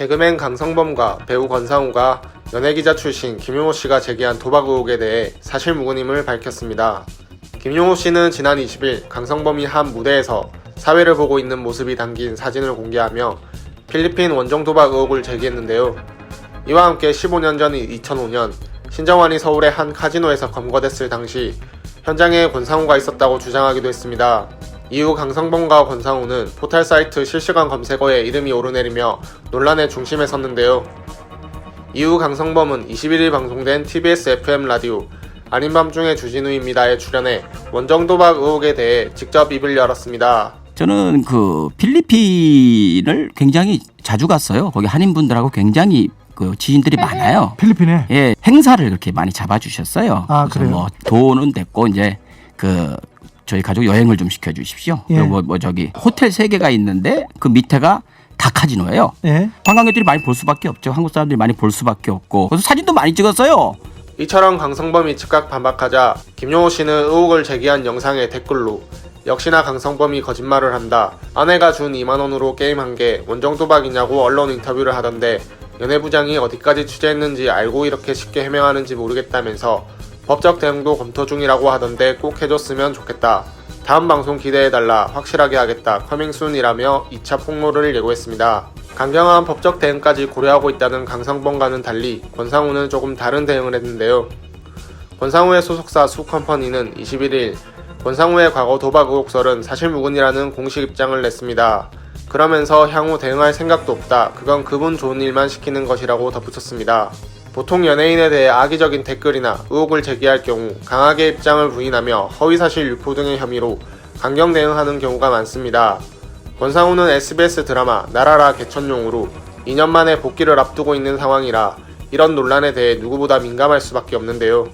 개그맨 강성범과 배우 권상우가 연예기자 출신 김용호 씨가 제기한 도박 의혹에 대해 사실 무근임을 밝혔습니다. 김용호 씨는 지난 20일 강성범이 한 무대에서 사회를 보고 있는 모습이 담긴 사진을 공개하며 필리핀 원정 도박 의혹을 제기했는데요. 이와 함께 15년 전인 2005년 신정환이 서울의 한 카지노에서 검거됐을 당시 현장에 권상우가 있었다고 주장하기도 했습니다. 이후 강성범과 권상우는 포털 사이트 실시간 검색어에 이름이 오르내리며 논란의 중심에 섰는데요. 이후 강성범은 21일 방송된 TBS FM 라디오 아닌 밤중에 주진우입니다에 출연해 원정 도박 의혹에 대해 직접 입을 열었습니다. 저는 그 필리핀을 굉장히 자주 갔어요. 거기 한인분들하고 굉장히 그 지인들이 많아요. 필리핀에 예, 행사를 그렇게 많이 잡아주셨어요. 아, 그래요? 뭐 돈은 됐고 이제 그 저희 가족 여행을 좀 시켜주십시오. 예. 그리고 뭐, 뭐 저기 호텔 세 개가 있는데 그 밑에가 다 카지노예요. 예. 관광객들이 많이 볼 수밖에 없죠. 한국 사람들이 많이 볼 수밖에 없고 그래서 사진도 많이 찍었어요. 이처럼 강성범이 즉각 반박하자 김용호 씨는 의혹을 제기한 영상의 댓글로 역시나 강성범이 거짓말을 한다. 아내가 준 2만 원으로 게임한 게 원정 도박이냐고 언론 인터뷰를 하던데 연예부장이 어디까지 취재했는지 알고 이렇게 쉽게 해명하는지 모르겠다면서 법적 대응도 검토 중이라고 하던데 꼭 해줬으면 좋겠다. 다음 방송 기대해달라. 확실하게 하겠다. 커밍순이라며 2차 폭로를 예고했습니다. 강경한 법적 대응까지 고려하고 있다는 강성범과는 달리 권상우는 조금 다른 대응을 했는데요. 권상우의 소속사 수컴퍼니는 21일 권상우의 과거 도박 의혹설은 사실무근이라는 공식 입장을 냈습니다. 그러면서 향후 대응할 생각도 없다. 그건 그분 좋은 일만 시키는 것이라고 덧붙였습니다. 보통 연예인에 대해 악의적인 댓글이나 의혹을 제기할 경우 강하게 입장을 부인하며 허위사실 유포 등의 혐의로 강경 대응하는 경우가 많습니다. 권상우는 SBS 드라마 나라라 개천용으로 2년 만에 복귀를 앞두고 있는 상황이라 이런 논란에 대해 누구보다 민감할 수밖에 없는데요.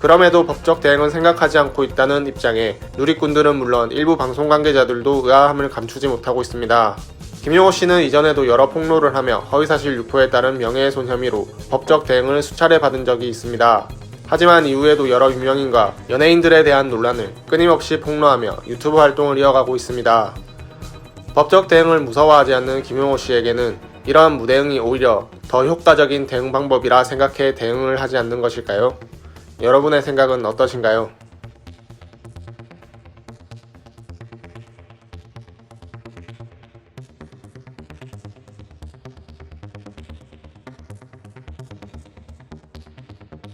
그럼에도 법적 대응은 생각하지 않고 있다는 입장에 누리꾼들은 물론 일부 방송 관계자들도 의아함을 감추지 못하고 있습니다. 김용호 씨는 이전에도 여러 폭로를 하며 허위사실 유포에 따른 명예훼손 혐의로 법적 대응을 수차례 받은 적이 있습니다. 하지만 이후에도 여러 유명인과 연예인들에 대한 논란을 끊임없이 폭로하며 유튜브 활동을 이어가고 있습니다. 법적 대응을 무서워하지 않는 김용호 씨에게는 이러한 무대응이 오히려 더 효과적인 대응 방법이라 생각해 대응을 하지 않는 것일까요? 여러분의 생각은 어떠신가요?